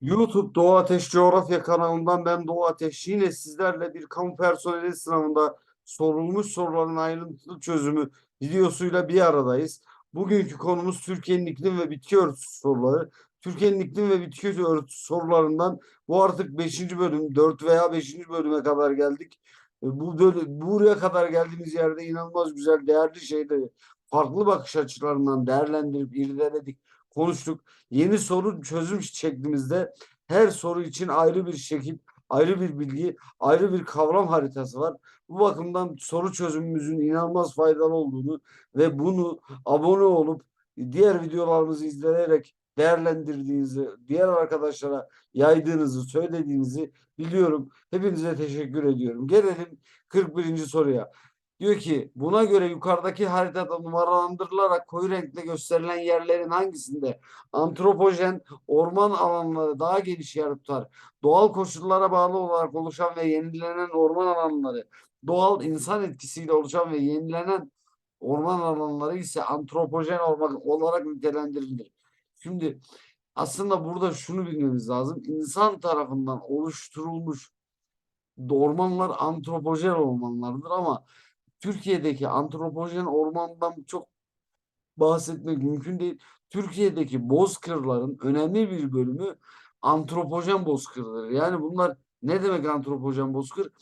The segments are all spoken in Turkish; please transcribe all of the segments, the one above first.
YouTube Doğu Ateş Coğrafya kanalından ben Doğu Ateş. Yine sizlerle bir kamu personeli sınavında sorulmuş soruların ayrıntılı çözümü videosuyla bir aradayız. Bugünkü konumuz Türkiye'nin iklim ve bitki örtüsü soruları. Türkiye'nin iklim ve bitki örtüsü sorularından bu artık 5. bölüm, 4 veya 5. bölüme kadar geldik. E, Bu bölü- buraya kadar geldiğimiz yerde inanılmaz güzel, değerli şeyleri farklı bakış açılarından değerlendirip irdeledik, konuştuk yeni soru çözüm şeklimizde her soru için ayrı bir şekil, ayrı bir bilgi, ayrı bir kavram haritası var. Bu bakımdan soru çözümümüzün inanılmaz faydalı olduğunu ve bunu abone olup diğer videolarımızı izleyerek değerlendirdiğinizi, diğer arkadaşlara yaydığınızı, söylediğinizi biliyorum. Hepinize teşekkür ediyorum. Gelelim 41. soruya. Diyor ki buna göre yukarıdaki haritada numaralandırılarak koyu renkle gösterilen yerlerin hangisinde antropojen orman alanları daha geniş yer tutar? Doğal koşullara bağlı olarak oluşan ve yenilenen orman alanları, doğal insan etkisiyle oluşan ve yenilenen orman alanları ise antropojen orman olarak nitelendirilir. Şimdi aslında burada şunu bilmemiz lazım. İnsan tarafından oluşturulmuş ormanlar antropojen ormanlardır ama Türkiye'deki antropojen ormandan çok bahsetmek mümkün değil. Türkiye'deki bozkırların önemli bir bölümü antropojen bozkırdır. Yani bunlar ne demek antropojen bozkır?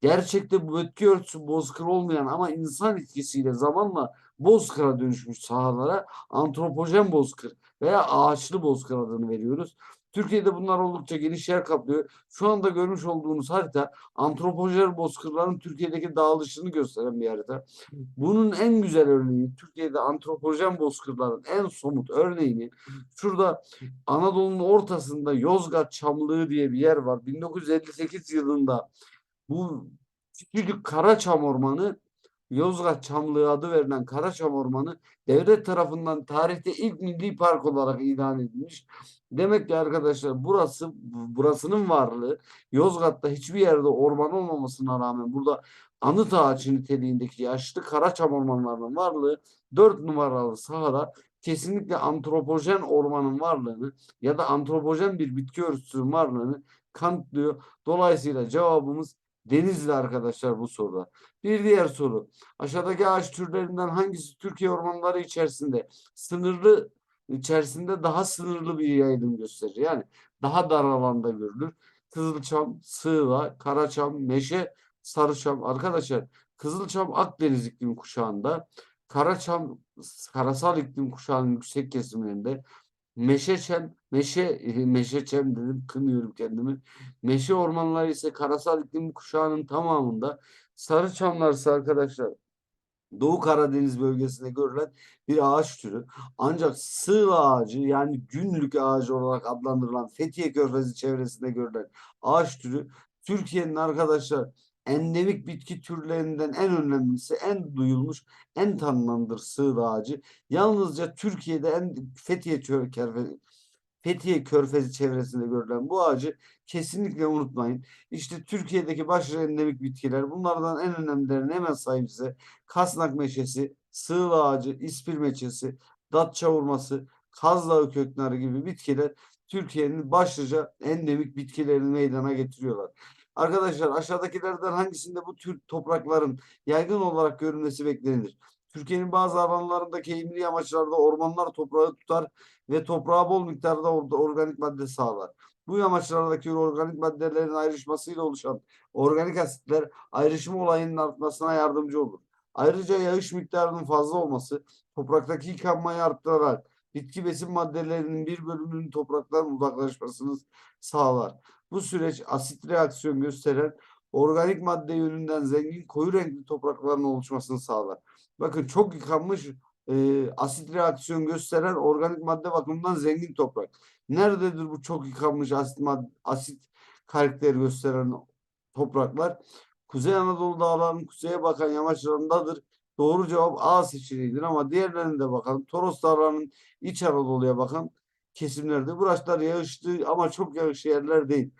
Gerçekte bu bitki örtüsü bozkır olmayan ama insan etkisiyle zamanla bozkıra dönüşmüş sahalara antropojen bozkır veya ağaçlı bozkır adını veriyoruz. Türkiye'de bunlar oldukça geniş yer kaplıyor. Şu anda görmüş olduğunuz harita antropojen bozkırların Türkiye'deki dağılışını gösteren bir harita. Bunun en güzel örneği Türkiye'de antropojen bozkırların en somut örneğini şurada Anadolu'nun ortasında Yozgat Çamlığı diye bir yer var. 1958 yılında bu küçücük Karaçam Ormanı Yozgat Çamlığı adı verilen Karaçam Ormanı devlet tarafından tarihte ilk milli park olarak ilan edilmiş. Demek ki arkadaşlar burası burasının varlığı Yozgat'ta hiçbir yerde orman olmamasına rağmen burada anıt ağaç niteliğindeki yaşlı Karaçam ormanlarının varlığı 4 numaralı sahada kesinlikle antropojen ormanın varlığını ya da antropojen bir bitki örtüsünün varlığını kanıtlıyor. Dolayısıyla cevabımız Denizli arkadaşlar bu soruda. Bir diğer soru. Aşağıdaki ağaç türlerinden hangisi Türkiye ormanları içerisinde sınırlı içerisinde daha sınırlı bir yayılım gösterir? Yani daha dar alanda görülür. Kızılçam, sığla, karaçam, meşe, sarıçam. Arkadaşlar Kızılçam Akdeniz iklim kuşağında, Karaçam karasal iklim kuşağının yüksek kesimlerinde, Meşeçem, meşe, meşeçem dedim, kınıyorum kendimi. Meşe ormanları ise karasal iklim kuşağının tamamında. Sarıçamlar ise arkadaşlar Doğu Karadeniz bölgesinde görülen bir ağaç türü. Ancak sığla ağacı yani günlük ağacı olarak adlandırılan Fethiye Körfezi çevresinde görülen ağaç türü Türkiye'nin arkadaşlar endemik bitki türlerinden en önemlisi, en duyulmuş, en tanınandır sığla ağacı. Yalnızca Türkiye'de en Fethiye Körfezi Fethiye Körfezi çevresinde görülen bu ağacı kesinlikle unutmayın. İşte Türkiye'deki başlıca endemik bitkiler. Bunlardan en önemlilerini hemen sayayım size. Kasnak meşesi, sığla ağacı, ispir meşesi, datça vurması, kaz dağı köknarı gibi bitkiler Türkiye'nin başlıca endemik bitkilerini meydana getiriyorlar. Arkadaşlar aşağıdakilerden hangisinde bu tür toprakların yaygın olarak görülmesi beklenir? Türkiye'nin bazı alanlarındaki eğimli yamaçlarda ormanlar toprağı tutar ve toprağa bol miktarda organik madde sağlar. Bu yamaçlardaki organik maddelerin ayrışmasıyla oluşan organik asitler ayrışma olayının artmasına yardımcı olur. Ayrıca yağış miktarının fazla olması topraktaki yıkanmayı arttırarak bitki besin maddelerinin bir bölümünün topraktan uzaklaşmasını sağlar. Bu süreç asit reaksiyon gösteren organik madde yönünden zengin koyu renkli toprakların oluşmasını sağlar. Bakın çok yıkanmış e, asit reaksiyon gösteren organik madde bakımından zengin toprak. Nerededir bu çok yıkanmış asit, madde, asit karakteri gösteren topraklar? Kuzey Anadolu dağlarının kuzeye bakan yamaçlarındadır. Doğru cevap A seçeneğidir ama diğerlerine de bakalım. Toros dağlarının iç Anadolu'ya bakan kesimlerde. Burası yağışlı ama çok yağışlı yerler değil.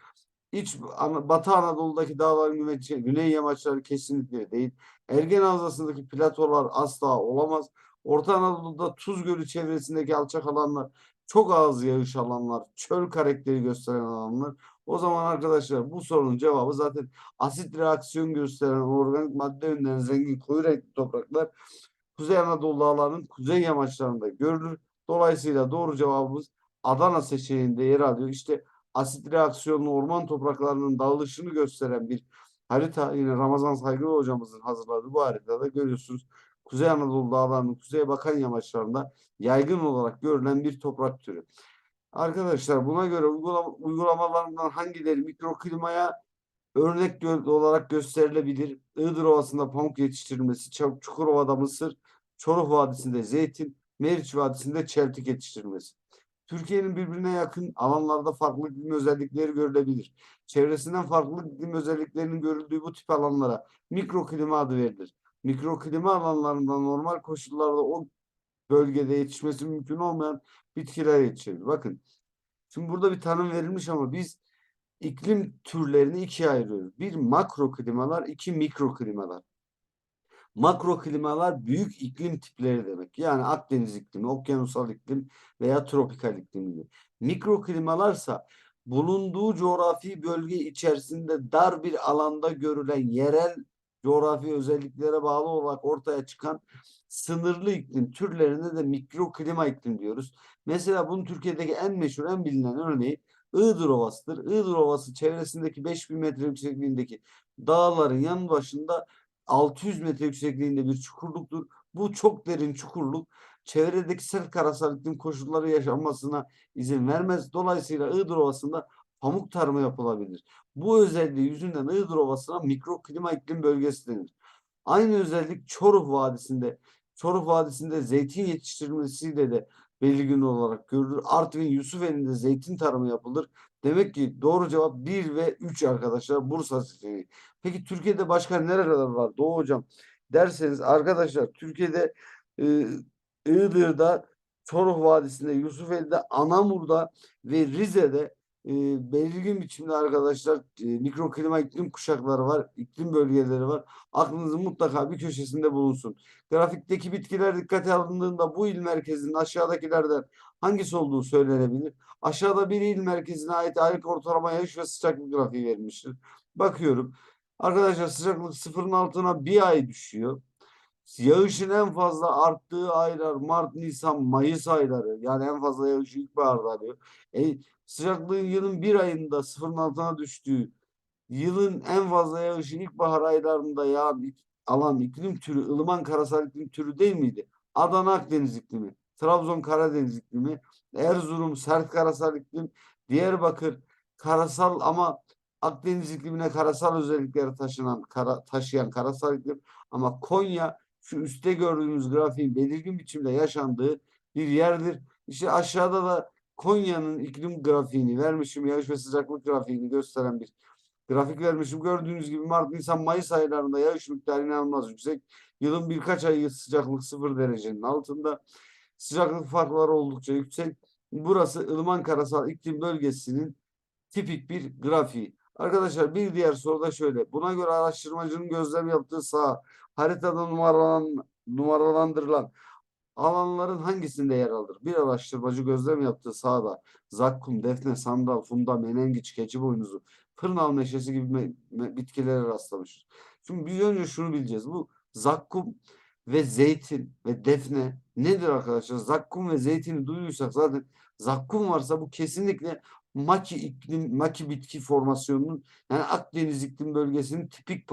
İç Batı Anadolu'daki dağların güney yamaçları kesinlikle değil. Ergen Havzası'ndaki platolar asla olamaz. Orta Anadolu'da Tuz Gölü çevresindeki alçak alanlar çok az yağış alanlar, çöl karakteri gösteren alanlar. O zaman arkadaşlar bu sorunun cevabı zaten asit reaksiyon gösteren organik madde yönünden zengin koyu renkli topraklar Kuzey Anadolu dağlarının kuzey yamaçlarında görülür. Dolayısıyla doğru cevabımız Adana seçeneğinde yer alıyor. İşte asit reaksiyonlu orman topraklarının dağılışını gösteren bir harita. Yine Ramazan Saygılı hocamızın hazırladığı bu haritada görüyorsunuz. Kuzey Anadolu dağlarının kuzeye bakan yamaçlarında yaygın olarak görülen bir toprak türü. Arkadaşlar buna göre uygulama, uygulamalarından hangileri mikroklimaya örnek olarak gösterilebilir? Iğdır Ovası'nda pamuk yetiştirilmesi, Çukurova'da mısır, Çoruh Vadisi'nde zeytin, Meriç Vadisi'nde çeltik yetiştirilmesi. Türkiye'nin birbirine yakın alanlarda farklı iklim özellikleri görülebilir. Çevresinden farklı iklim özelliklerinin görüldüğü bu tip alanlara mikroklima adı verilir. Mikroklima alanlarında normal koşullarda o bölgede yetişmesi mümkün olmayan bitkiler yetişir. Bakın şimdi burada bir tanım verilmiş ama biz iklim türlerini ikiye ayırıyoruz. Bir makro klimalar, iki mikro klimalar. Makro klimalar büyük iklim tipleri demek. Yani Akdeniz iklimi, okyanusal iklim veya tropikal iklim gibi. Mikro klimalarsa bulunduğu coğrafi bölge içerisinde dar bir alanda görülen yerel coğrafi özelliklere bağlı olarak ortaya çıkan sınırlı iklim türlerine de mikroklima iklim diyoruz. Mesela bunun Türkiye'deki en meşhur, en bilinen örneği Iğdır Ovası'dır. Iğdır Ovası çevresindeki 5000 metre yüksekliğindeki dağların yan başında 600 metre yüksekliğinde bir çukurluktur. Bu çok derin çukurluk çevredeki sert karasal iklim koşulları yaşanmasına izin vermez. Dolayısıyla Iğdır Ovası'nda pamuk tarımı yapılabilir. Bu özelliği yüzünden Iğdır Ovası'na mikroklima iklim bölgesi denir. Aynı özellik Çoruh Vadisi'nde Çoruh Vadisi'nde zeytin yetiştirilmesiyle de belirgin olarak görülür. Artvin Yusufeli'nde zeytin tarımı yapılır. Demek ki doğru cevap 1 ve 3 arkadaşlar Bursa seçeneği. Peki Türkiye'de başka nereler var Doğu hocam derseniz arkadaşlar Türkiye'de e, Iğdır'da, Çoruh Vadisi'nde, Yusufeli'de, Anamur'da ve Rize'de e, belirgin biçimde arkadaşlar e, mikroklima iklim kuşakları var, iklim bölgeleri var. Aklınızın mutlaka bir köşesinde bulunsun. Grafikteki bitkiler dikkate alındığında bu il merkezinin aşağıdakilerden hangisi olduğu söylenebilir. Aşağıda bir il merkezine ait aylık ortalama yağış ve sıcaklık grafiği verilmiştir. Bakıyorum. Arkadaşlar sıcaklık sıfırın altına bir ay düşüyor. Yağışın en fazla arttığı aylar Mart, Nisan, Mayıs ayları. Yani en fazla yağış ilkbaharda alıyor. E, sıcaklığın yılın bir ayında sıfırın altına düştüğü, yılın en fazla yağışı ilkbahar aylarında yağan alan iklim türü, ılıman karasal iklim türü değil miydi? Adana Akdeniz iklimi, Trabzon Karadeniz iklimi, Erzurum sert karasal iklim, Diyarbakır karasal ama Akdeniz iklimine karasal özellikleri taşınan, kara, taşıyan karasal iklim ama Konya şu üstte gördüğümüz grafiğin belirgin biçimde yaşandığı bir yerdir. İşte aşağıda da Konya'nın iklim grafiğini vermişim. Yağış ve sıcaklık grafiğini gösteren bir grafik vermişim. Gördüğünüz gibi Mart, Nisan, Mayıs aylarında yağış miktarı inanılmaz yüksek. Yılın birkaç ayı sıcaklık sıfır derecenin altında. Sıcaklık farkları oldukça yüksek. Burası ılıman karasal iklim bölgesinin tipik bir grafiği. Arkadaşlar bir diğer soru da şöyle. Buna göre araştırmacının gözlem yaptığı saha haritada numaralan, numaralandırılan alanların hangisinde yer alır? Bir araştırmacı gözlem yaptığı sahada zakkum, defne, sandal, funda, menengiç, keçi boynuzu, fırnal meşesi gibi bitkilere rastlamıştır. Şimdi biz önce şunu bileceğiz. Bu zakkum ve zeytin ve defne nedir arkadaşlar? Zakkum ve zeytini duyduysak zaten zakkum varsa bu kesinlikle maki iklim, maki bitki formasyonunun yani Akdeniz iklim bölgesinin tipik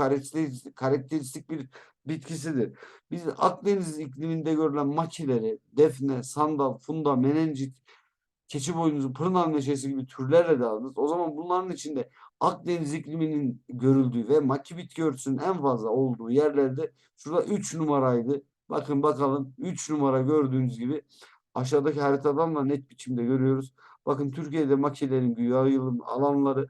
karakteristik, bir bitkisidir. Biz Akdeniz ikliminde görülen makileri, defne, sandal, funda, menenjit, keçi boynuzu, pırnal meşesi gibi türlerle de alırız. O zaman bunların içinde Akdeniz ikliminin görüldüğü ve maki bitki örtüsünün en fazla olduğu yerlerde şurada 3 numaraydı. Bakın bakalım 3 numara gördüğünüz gibi aşağıdaki haritadan da net biçimde görüyoruz. Bakın Türkiye'de makilerin yayılım alanları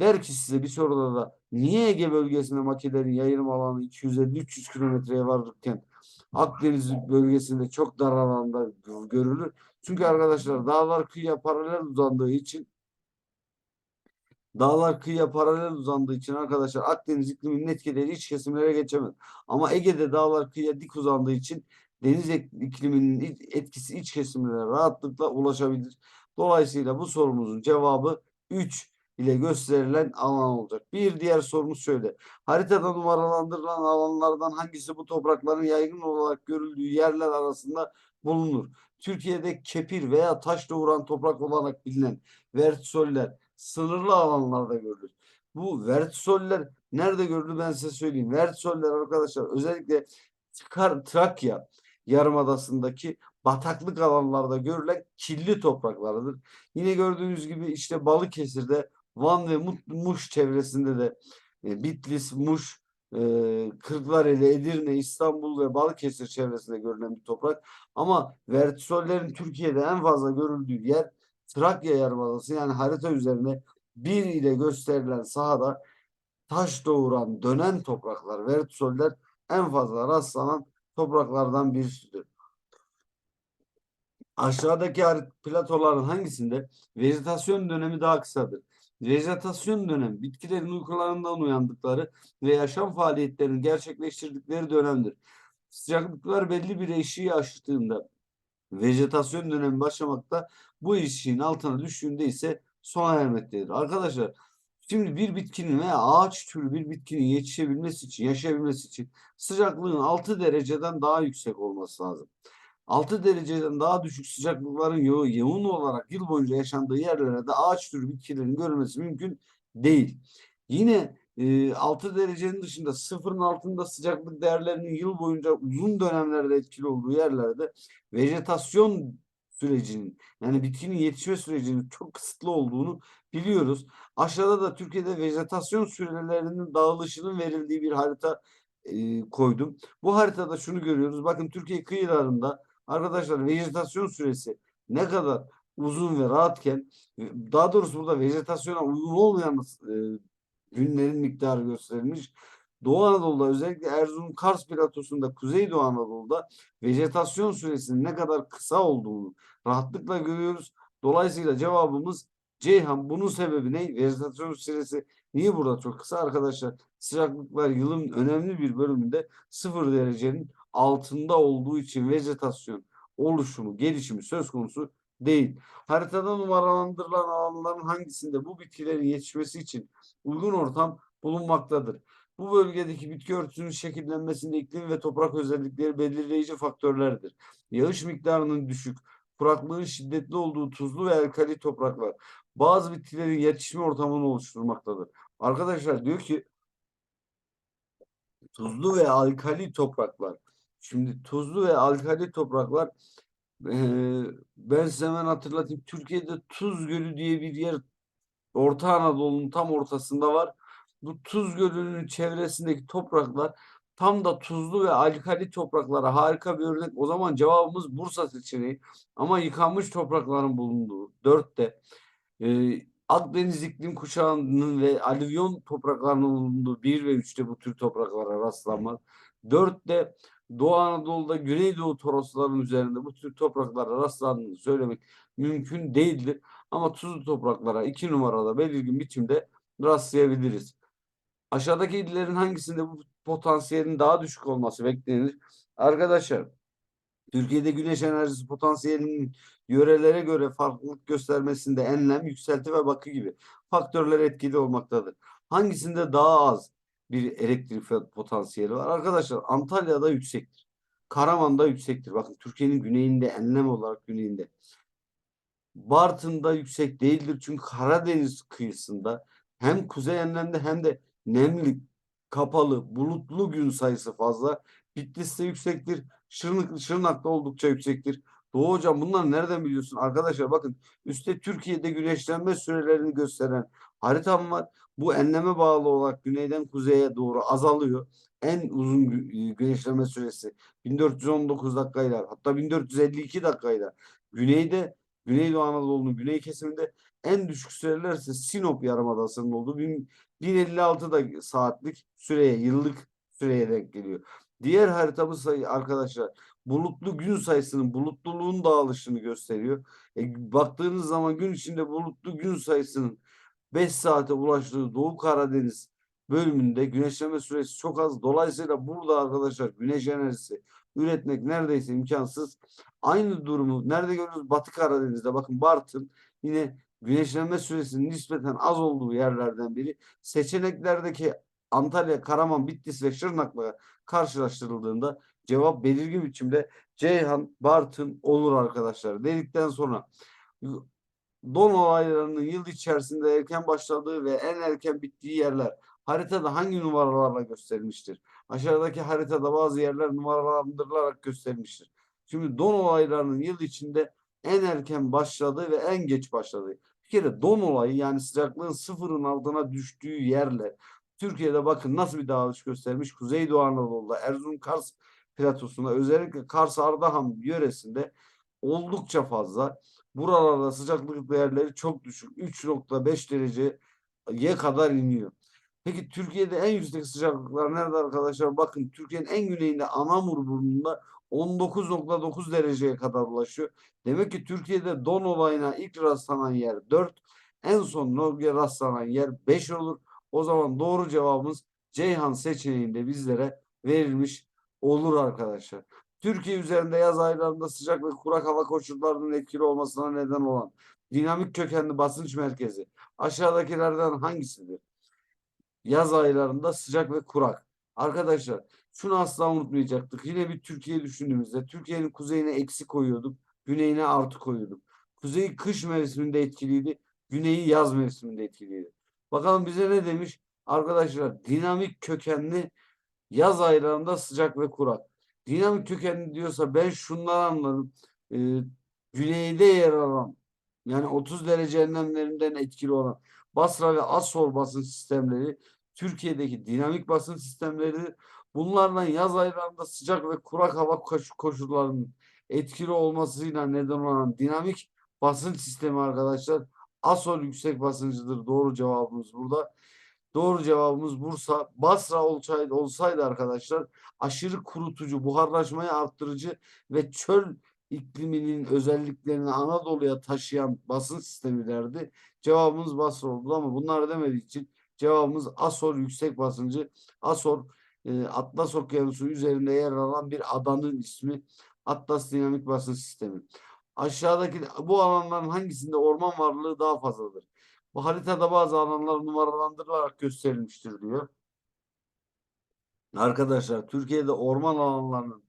der ki size bir soruda da niye Ege bölgesinde makilerin yayılım alanı 250-300 kilometreye varırken Akdeniz bölgesinde çok dar alanda görülür. Çünkü arkadaşlar dağlar kıyıya paralel uzandığı için dağlar kıyıya paralel uzandığı için arkadaşlar Akdeniz ikliminin etkileri iç kesimlere geçemez. Ama Ege'de dağlar kıyıya dik uzandığı için deniz ikliminin etkisi iç kesimlere rahatlıkla ulaşabilir. Dolayısıyla bu sorumuzun cevabı 3 ile gösterilen alan olacak. Bir diğer sorumuz şöyle. Haritada numaralandırılan alanlardan hangisi bu toprakların yaygın olarak görüldüğü yerler arasında bulunur? Türkiye'de kepir veya taş doğuran toprak olarak bilinen vertisoller sınırlı alanlarda görülür. Bu vertisoller nerede görülür ben size söyleyeyim. Vertisoller arkadaşlar özellikle Trakya Yarımadası'ndaki bataklık alanlarda görülen kirli topraklardır. Yine gördüğünüz gibi işte Balıkesir'de Van ve Muş çevresinde de e, Bitlis, Muş, e, Kırklareli, Edirne, İstanbul ve Balıkesir çevresinde görülen bir toprak. Ama vertisollerin Türkiye'de en fazla görüldüğü yer Trakya Yarımadası yani harita üzerine bir ile gösterilen sahada taş doğuran dönen topraklar, vertisoller en fazla rastlanan topraklardan birisidir. Aşağıdaki platoların hangisinde vejetasyon dönemi daha kısadır? Vejetasyon dönemi bitkilerin uykularından uyandıkları ve yaşam faaliyetlerini gerçekleştirdikleri dönemdir. Sıcaklıklar belli bir eşiği aştığında vejetasyon dönemi başlamakta bu eşiğin altına düştüğünde ise sona ermektedir. Arkadaşlar şimdi bir bitkinin veya ağaç türü bir bitkinin yetişebilmesi için, yaşayabilmesi için sıcaklığın 6 dereceden daha yüksek olması lazım. 6 dereceden daha düşük sıcaklıkların yo yoğun olarak yıl boyunca yaşandığı yerlerde ağaç türü bitkilerin görülmesi mümkün değil. Yine e, 6 derecenin dışında sıfırın altında sıcaklık değerlerinin yıl boyunca uzun dönemlerde etkili olduğu yerlerde vejetasyon sürecinin yani bitkinin yetişme sürecinin çok kısıtlı olduğunu biliyoruz. Aşağıda da Türkiye'de vejetasyon sürelerinin dağılışının verildiği bir harita e, koydum. Bu haritada şunu görüyoruz. Bakın Türkiye kıyılarında arkadaşlar vejetasyon süresi ne kadar uzun ve rahatken e, daha doğrusu burada vejetasyona uygun olmayan e, günlerin miktarı gösterilmiş. Doğu Anadolu'da özellikle Erzurum Kars platosunda Kuzeydoğu Anadolu'da vejetasyon süresinin ne kadar kısa olduğunu rahatlıkla görüyoruz. Dolayısıyla cevabımız Ceyhan. Bunun sebebi ne? Vejetasyon süresi niye burada çok kısa arkadaşlar? Sıcaklıklar yılın önemli bir bölümünde sıfır derecenin altında olduğu için vejetasyon oluşumu, gelişimi söz konusu değil. Haritada numaralandırılan alanların hangisinde bu bitkilerin yetişmesi için uygun ortam bulunmaktadır? Bu bölgedeki bitki örtüsünün şekillenmesinde iklim ve toprak özellikleri belirleyici faktörlerdir. Yağış miktarının düşük, kuraklığın şiddetli olduğu tuzlu ve alkali topraklar bazı bitkilerin yetişme ortamını oluşturmaktadır. Arkadaşlar diyor ki tuzlu ve alkali topraklar. Şimdi tuzlu ve alkali topraklar eee, ben size hemen hatırlatayım. Türkiye'de Tuz Gölü diye bir yer Orta Anadolu'nun tam ortasında var. Bu Tuz Gölü'nün çevresindeki topraklar tam da tuzlu ve alkali topraklara harika bir örnek. O zaman cevabımız Bursa seçeneği. Ama yıkanmış toprakların bulunduğu dörtte ee, Akdeniz iklim kuşağının ve alüvyon topraklarının bulunduğu 1 ve 3'te bu tür topraklara rastlanmaz. 4'te Doğu Anadolu'da Güneydoğu Torosların üzerinde bu tür topraklara rastlandığını söylemek mümkün değildir. Ama tuzlu topraklara 2 numarada belirgin biçimde rastlayabiliriz. Aşağıdaki illerin hangisinde bu potansiyelin daha düşük olması beklenir? Arkadaşlar Türkiye'de güneş enerjisi potansiyelinin yörelere göre farklılık göstermesinde enlem, yükselti ve bakı gibi faktörler etkili olmaktadır. Hangisinde daha az bir elektrik potansiyeli var? Arkadaşlar Antalya'da yüksektir. Karaman'da yüksektir. Bakın Türkiye'nin güneyinde, enlem olarak güneyinde. Bartın'da yüksek değildir çünkü Karadeniz kıyısında hem kuzey enlemde hem de nemli, kapalı, bulutlu gün sayısı fazla. Bitlis'te yüksektir. Şırnak, Şırnak'ta oldukça yüksektir. Doğu hocam bunları nereden biliyorsun? Arkadaşlar bakın üstte Türkiye'de güneşlenme sürelerini gösteren haritam var. Bu enleme bağlı olarak güneyden kuzeye doğru azalıyor. En uzun gü- güneşlenme süresi 1419 dakikayla hatta 1452 dakikayla güneyde Güneydoğu Anadolu'nun güney kesiminde en düşük süreler ise Sinop Yarımadası'nın olduğu 1000 1056 da saatlik süreye, yıllık süreye denk geliyor. Diğer haritamız arkadaşlar bulutlu gün sayısının bulutluluğun dağılışını gösteriyor. E, baktığınız zaman gün içinde bulutlu gün sayısının 5 saate ulaştığı Doğu Karadeniz bölümünde güneşleme süresi çok az. Dolayısıyla burada arkadaşlar güneş enerjisi üretmek neredeyse imkansız. Aynı durumu nerede görüyoruz? Batı Karadeniz'de. Bakın Bartın yine güneşlenme süresinin nispeten az olduğu yerlerden biri. Seçeneklerdeki Antalya, Karaman, Bitlis ve Şırnak'la karşılaştırıldığında cevap belirgin biçimde Ceyhan, Bartın olur arkadaşlar. Dedikten sonra don olaylarının yıl içerisinde erken başladığı ve en erken bittiği yerler haritada hangi numaralarla gösterilmiştir? Aşağıdaki haritada bazı yerler numaralandırılarak gösterilmiştir. Şimdi don olaylarının yıl içinde en erken başladığı ve en geç başladığı. Bir kere don olayı yani sıcaklığın sıfırın altına düştüğü yerler. Türkiye'de bakın nasıl bir dağılış göstermiş. Kuzeydoğu Anadolu'da, Erzurum Kars platosunda özellikle Kars Ardahan yöresinde oldukça fazla. Buralarda sıcaklık değerleri çok düşük. 3.5 dereceye kadar iniyor. Peki Türkiye'de en yüksek sıcaklıklar nerede arkadaşlar? Bakın Türkiye'nin en güneyinde Anamur burnunda 19.9 dereceye kadar ulaşıyor. Demek ki Türkiye'de don olayına ilk rastlanan yer 4, en son bölge rastlanan yer 5 olur. O zaman doğru cevabımız Ceyhan seçeneğinde bizlere verilmiş olur arkadaşlar. Türkiye üzerinde yaz aylarında sıcak ve kurak hava koşullarının etkili olmasına neden olan dinamik kökenli basınç merkezi aşağıdakilerden hangisidir? Yaz aylarında sıcak ve kurak. Arkadaşlar şunu asla unutmayacaktık. Yine bir Türkiye düşündüğümüzde Türkiye'nin kuzeyine eksi koyuyorduk. Güneyine artı koyuyorduk. Kuzeyi kış mevsiminde etkiliydi. Güneyi yaz mevsiminde etkiliydi. Bakalım bize ne demiş? Arkadaşlar dinamik kökenli yaz aylarında sıcak ve kurak. Dinamik kökenli diyorsa ben şunları anladım. Ee, güneyde yer alan yani 30 derece enlemlerinden etkili olan Basra ve Asor basın sistemleri Türkiye'deki dinamik basın sistemleri bunlardan yaz aylarında sıcak ve kurak hava koş- koşullarının etkili olmasıyla neden olan dinamik basınç sistemi arkadaşlar Asor yüksek basıncıdır. Doğru cevabımız burada. Doğru cevabımız Bursa. Basra olsaydı, arkadaşlar aşırı kurutucu, buharlaşmayı arttırıcı ve çöl ikliminin özelliklerini Anadolu'ya taşıyan basın sistemilerdi. Cevabımız Basra oldu ama bunlar demediği için cevabımız Asor yüksek basıncı. Asor e, Atlas Okyanusu üzerinde yer alan bir adanın ismi. Atlas Dinamik Basın Sistemi. Aşağıdaki bu alanların hangisinde orman varlığı daha fazladır? Bu haritada bazı alanlar numaralandırılarak gösterilmiştir diyor. Arkadaşlar Türkiye'de orman alanlarının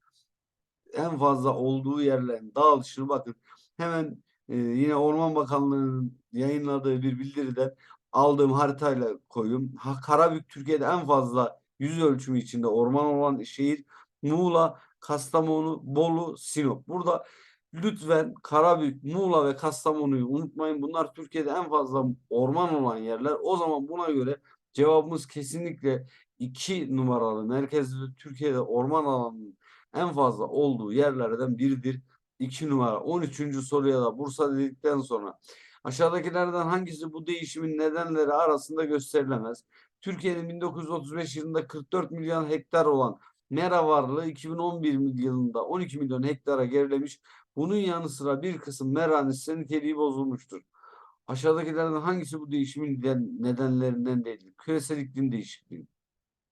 en fazla olduğu yerlerin dağılışını bakın. Hemen e, yine Orman Bakanlığı'nın yayınladığı bir bildiriden aldığım haritayla koyayım. Ha, Karabük Türkiye'de en fazla yüz ölçümü içinde orman olan şehir Muğla, Kastamonu, Bolu, Sinop. Burada lütfen Karabük, Muğla ve Kastamonu'yu unutmayın. Bunlar Türkiye'de en fazla orman olan yerler. O zaman buna göre cevabımız kesinlikle 2 numaralı merkezli Türkiye'de orman alanının en fazla olduğu yerlerden biridir. 2 numara. 13. soruya da Bursa dedikten sonra aşağıdakilerden hangisi bu değişimin nedenleri arasında gösterilemez? Türkiye'nin 1935 yılında 44 milyon hektar olan mera varlığı 2011 yılında 12 milyon hektara gerilemiş. Bunun yanı sıra bir kısım mera niteliği bozulmuştur. Aşağıdakilerden hangisi bu değişimin nedenlerinden değildir? Küresel iklim değişikliği,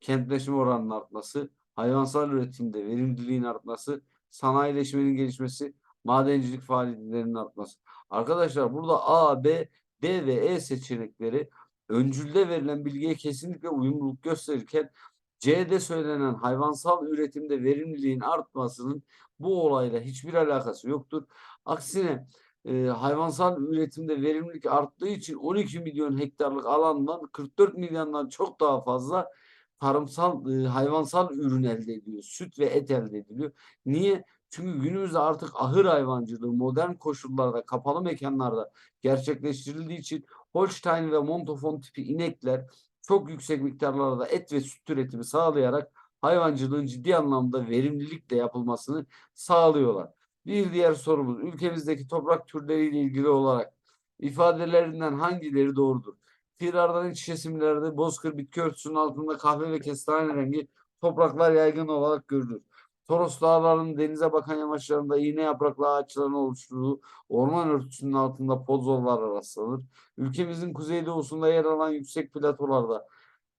kentleşme oranının artması, hayvansal üretimde verimliliğin artması, sanayileşmenin gelişmesi, madencilik faaliyetlerinin artması. Arkadaşlar burada A, B, D ve E seçenekleri öncülde verilen bilgiye kesinlikle uyumluluk gösterirken C'de söylenen hayvansal üretimde verimliliğin artmasının bu olayla hiçbir alakası yoktur. Aksine e, hayvansal üretimde verimlilik arttığı için 12 milyon hektarlık alandan 44 milyondan çok daha fazla tarımsal e, hayvansal ürün elde ediliyor. Süt ve et elde ediliyor. Niye? Çünkü günümüzde artık ahır hayvancılığı modern koşullarda, kapalı mekanlarda gerçekleştirildiği için Holstein ve Montafon tipi inekler çok yüksek miktarlarda et ve süt üretimi sağlayarak hayvancılığın ciddi anlamda verimlilikle yapılmasını sağlıyorlar. Bir diğer sorumuz ülkemizdeki toprak türleriyle ilgili olarak ifadelerinden hangileri doğrudur? Firardan iç kesimlerde bozkır bitki örtüsünün altında kahve ve kestane rengi topraklar yaygın olarak görülür. Toros Dağları'nın denize bakan yamaçlarında iğne yapraklı ağaçların oluşturduğu orman örtüsünün altında pozollar rastlanır. Ülkemizin kuzeydoğusunda yer alan yüksek platolarda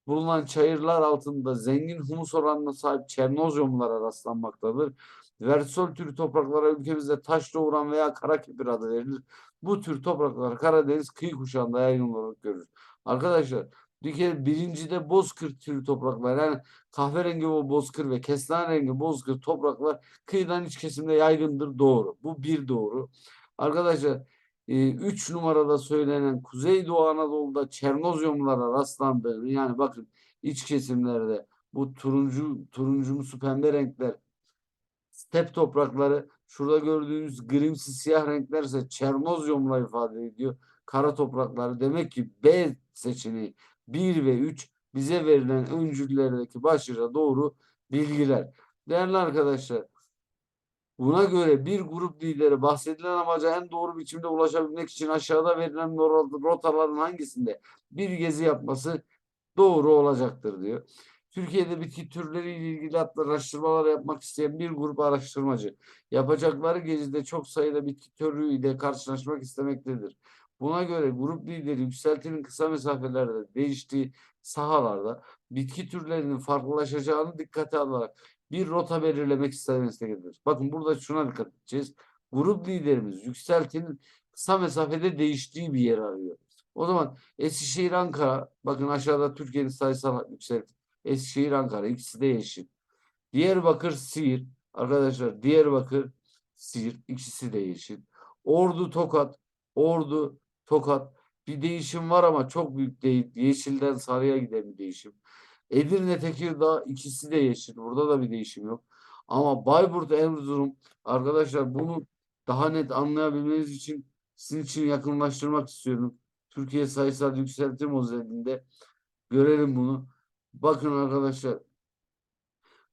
bulunan çayırlar altında zengin humus oranına sahip çernozyumlara rastlanmaktadır. Versol türü topraklara ülkemizde taş doğuran veya kara kepir adı verilir. Bu tür topraklar Karadeniz kıyı kuşağında yaygın olarak görülür. Arkadaşlar bir kere birincide bozkır türü topraklar yani kahverengi o bozkır ve kestane rengi bozkır topraklar kıyıdan iç kesimde yaygındır doğru. Bu bir doğru. Arkadaşlar 3 numarada söylenen Kuzeydoğu Anadolu'da Çernozyumlara rastlandığını yani bakın iç kesimlerde bu turuncu turuncumsu pembe renkler step toprakları şurada gördüğünüz grimsi siyah renklerse Çernozyumla ifade ediyor. Kara toprakları demek ki B seçeneği 1 ve 3 bize verilen öncüllerdeki başlıca doğru bilgiler. Değerli arkadaşlar Buna göre bir grup lideri bahsedilen amaca en doğru biçimde ulaşabilmek için aşağıda verilen rotaların hangisinde bir gezi yapması doğru olacaktır diyor. Türkiye'de bitki türleriyle ilgili araştırmalar yapmak isteyen bir grup araştırmacı yapacakları gezide çok sayıda bitki türüyle karşılaşmak istemektedir. Buna göre grup lideri yükseltinin kısa mesafelerde değiştiği sahalarda bitki türlerinin farklılaşacağını dikkate alarak bir rota belirlemek istemektedir. Bakın burada şuna dikkat edeceğiz. Grup liderimiz yükseltinin kısa mesafede değiştiği bir yer arıyor. O zaman Eskişehir Ankara bakın aşağıda Türkiye'nin sayısal yükselti. Eskişehir Ankara ikisi de yeşil. Diyarbakır Siirt arkadaşlar Diyarbakır Siirt ikisi de yeşil. Ordu Tokat Ordu Tokat bir değişim var ama çok büyük değil. Yeşilden sarıya giden bir değişim. Edirne Tekirdağ ikisi de yeşil. Burada da bir değişim yok. Ama Bayburt Erzurum arkadaşlar bunu daha net anlayabilmeniz için sizin için yakınlaştırmak istiyorum. Türkiye sayısal yükseltim özelliğinde görelim bunu. Bakın arkadaşlar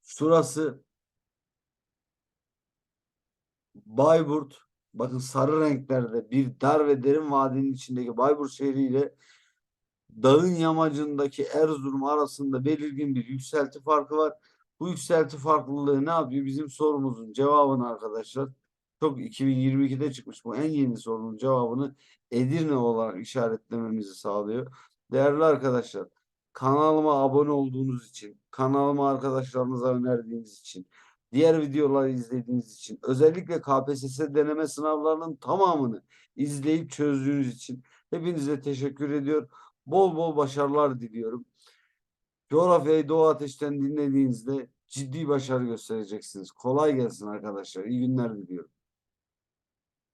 şurası Bayburt bakın sarı renklerde bir dar ve derin vadinin içindeki Bayburt şehriyle dağın yamacındaki Erzurum arasında belirgin bir yükselti farkı var. Bu yükselti farklılığı ne yapıyor? Bizim sorumuzun cevabını arkadaşlar çok 2022'de çıkmış bu en yeni sorunun cevabını Edirne olarak işaretlememizi sağlıyor. Değerli arkadaşlar kanalıma abone olduğunuz için, kanalıma arkadaşlarınıza önerdiğiniz için, diğer videoları izlediğiniz için, özellikle KPSS deneme sınavlarının tamamını izleyip çözdüğünüz için hepinize teşekkür ediyor. Bol bol başarılar diliyorum. Coğrafyayı Doğu Ateş'ten dinlediğinizde ciddi başarı göstereceksiniz. Kolay gelsin arkadaşlar. İyi günler diliyorum.